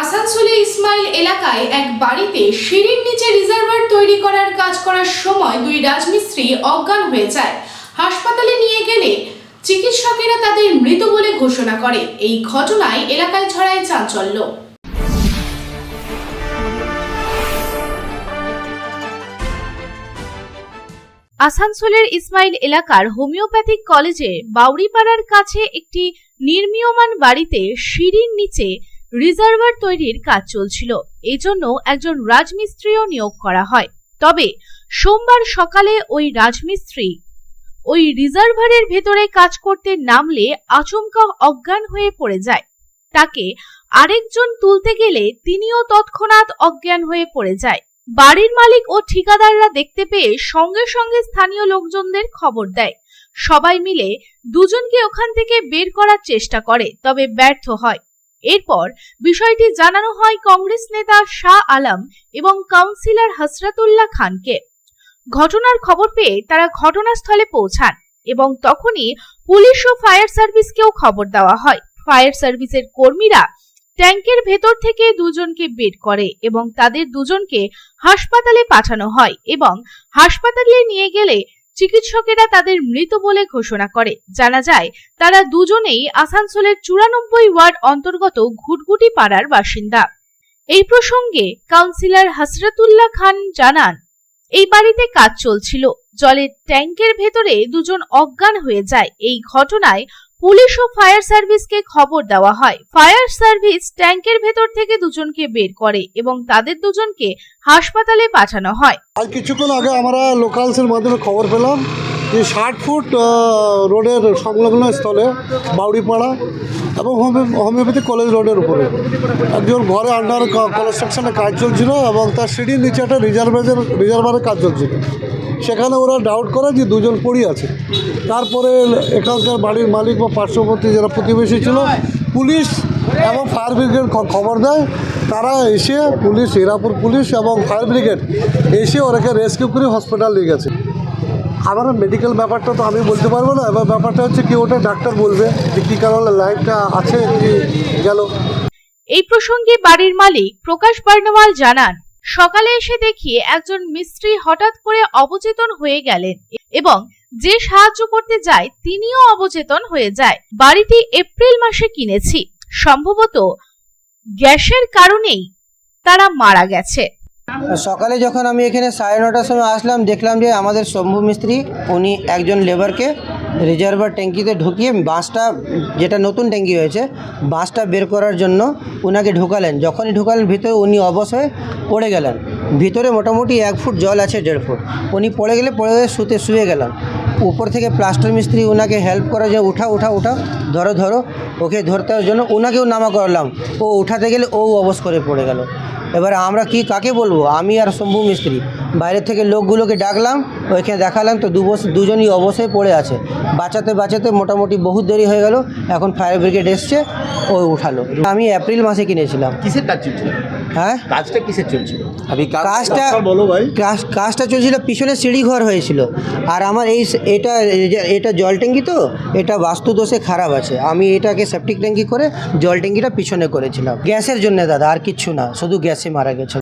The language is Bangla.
আসানসোলে ইসমাইল এলাকায় এক বাড়িতে সিঁড়ির নিচে রিজার্ভার তৈরি করার কাজ করার সময় দুই রাজমিস্ত্রি অজ্ঞান হয়ে যায়। হাসপাতালে নিয়ে গেলে চিকিৎসকেরা তাদের মৃত বলে ঘোষণা করে। এই ঘটনায় এলাকায় ছড়ায় চাঞ্চল্য। আসানসোলের ইসমাইল এলাকার হোমিওপ্যাথিক কলেজে বাউরিপাড়ার কাছে একটি নির্মীয়মান বাড়িতে সিঁড়ির নিচে রিজার্ভার তৈরির কাজ চলছিল। এজন্য একজন রাজমিস্ত্রিও নিয়োগ করা হয়। তবে সোমবার সকালে ওই রাজমিস্ত্রি ওই রিজার্ভারের ভেতরে কাজ করতে নামলে আচমকা অজ্ঞান হয়ে পড়ে যায়। তাকে আরেকজন তুলতে গেলে তিনিও তৎক্ষণাৎ অজ্ঞান হয়ে পড়ে যায়। বাড়ির মালিক ও ঠিকাদাররা দেখতে পেয়ে সঙ্গে সঙ্গে স্থানীয় লোকজনদের খবর দেয়। সবাই মিলে দুজনকে ওখান থেকে বের করার চেষ্টা করে, তবে ব্যর্থ হয়। এরপর বিষয়টি জানানো হয় কংগ্রেস নেতা শাহ আলম এবং কাউন্সিলর হসরতুল্লাহ খানকে। ঘটনার খবর পেয়ে তারা ঘটনাস্থলে পৌঁছান এবং তখনই পুলিশ ও ফায়ার সার্ভিসকেও খবর দেওয়া হয়। ফায়ার সার্ভিসের কর্মীরা ট্যাঙ্কের ভেতর থেকে দুজনকে বের করে এবং তাদের দুজনকে হাসপাতালে পাঠানো হয় এবং হাসপাতালে নিয়ে গেলে চিকিৎসকেরা তাদের মৃত বলে ঘোষণা করে। জানা যায়, তারা দুজনেই আসানসোলের চুরানব্বই ওয়ার্ড অন্তর্গত ঘুটঘুটি পাড়ার বাসিন্দা। এই প্রসঙ্গে কাউন্সিলর হাসরাতুল্লাহ খান জানান, এই বাড়িতে কাজ চলছিল। জলের ট্যাঙ্কের ভেতরে দুজন অজ্ঞান হয়ে যায়। এই ঘটনায় পুলিশ ও ফায়ার সার্ভিসকে খবর দেওয়া হয়। ফায়ার সার্ভিস ট্যাঙ্কের ভেতর থেকে দুজনকে বের করে এবং তাদের দুজনকে হাসপাতালে পাঠানো হয়। আজ কিছুক্ষণ আগে আমরা লোকালসের মাধ্যমে খবর পেলাম যে ষাট ফুট রোডের সংলগ্ন স্থলে বাউড়িপাড়া এবং হোমিও- হোমিওপ্যাথি কলেজ রোডের উপরে। একজন ঘরে আন্ডার কনস্ট্রাকশনের কাজ চলছিল এবং তার সিঁড়ির নিচে একটা রিজার্ভের রিজার্ভারের কাজ চলছিল। সেখানে ওরা ডাউট করে যে দুজন পড়ি আছে। তারপরে এখানকার বাড়ির মালিক বা পার্শ্ববর্তী যারা প্রতিবেশী ছিল, পুলিশ এবং ফায়ার ব্রিগেড খবর দেয়। তারা এসে পুলিশ, হিরাপুর পুলিশ এবং ফায়ার ব্রিগেড এসে ওরাকে রেস্কিউ করে হসপিটাল নিয়ে গেছে। আবার মেডিকেল ব্যাপারটা তো আমি বলতে পারব না, এবার ব্যাপারটা হচ্ছে কি ওটা ডাক্তার বলবে যে কী কারণে লাইফটা আছে, কি গেল। এই প্রসঙ্গে বাড়ির মালিক প্রকাশ বার্নওয়াল জানান সকালে এসে দেখি একজন মিস্ত্রি হঠাৎ করে অবচেতন হয়ে গেলেন এবং যে সাহায্য করতে যায় তিনিও অবচেতন হয়ে যায়। বাড়িটি এপ্রিল মাসে কিনেছি। সম্ভবত গ্যাসের কারণেই তারা মারা গেছে। সকালে যখন আমি এখানে সাড়ে নটার সময় আসলাম, দেখলাম যে আমাদের শম্ভু মিস্ত্রি, উনি একজন লেবারকে রিজার্ভার ট্যাঙ্কিতে ঢুকিয়ে বাঁশটা যেটা নতুন ট্যাঙ্কি হয়েছে বাঁশটা বের করার জন্য ওনাকে ঢুকালেন। যখনই ঢুকালেন, ভিতরে উনি অবশ হয়ে পড়ে গেলেন। ভিতরে মোটামুটি এক ফুট জল আছে, দেড় ফুট। উনি পড়ে গেলে পড়ে গেলে শুতে শুয়ে গেলেন। উপর থেকে প্লাস্টার মিস্ত্রি ওনাকে হেল্প করার জন্য উঠা উঠা উঠা, ধরো ধরো, ওকে ধরতে জন্য ওনাকেও নামা করলাম। ও উঠাতে গেলে ও অবশ করে পড়ে গেল। এবার আমরা কি, কাকে বলব? আমি আর শম্ভু মিস্ত্রি। বাইরের থেকে লোকগুলোকে ডাকলাম ওইখানে দেখালাম তো দু বছর দুজনই অবশ্যই পড়ে আছে। বাঁচাতে বাঁচাতে মোটামুটি বহু দেরি হয়ে গেল এখন ফায়ার ব্রিগেড এসছে ও উঠালো। আমি এপ্রিল মাসে কিনেছিলাম। কিসের কাজ চলছিল? হ্যাঁ? কাজটা কিসের চলছিল? আমি কাজটা বলো ভাই। কাজ- কাজটা চলছিল পিছনে সিঁড়ি ঘর হয়েছিল। আর আমার এই এটা এটা জল ট্যাঙ্কি তো এটা বাস্তু দোষে খারাপ আছে। আমি এটাকে সেপটিক ট্যাঙ্কি করে জল ট্যাঙ্কিটা পিছনে করেছিলাম। গ্যাসের জন্য দাদা আর কিচ্ছু না শুধু গ্যাসে মারা গেছে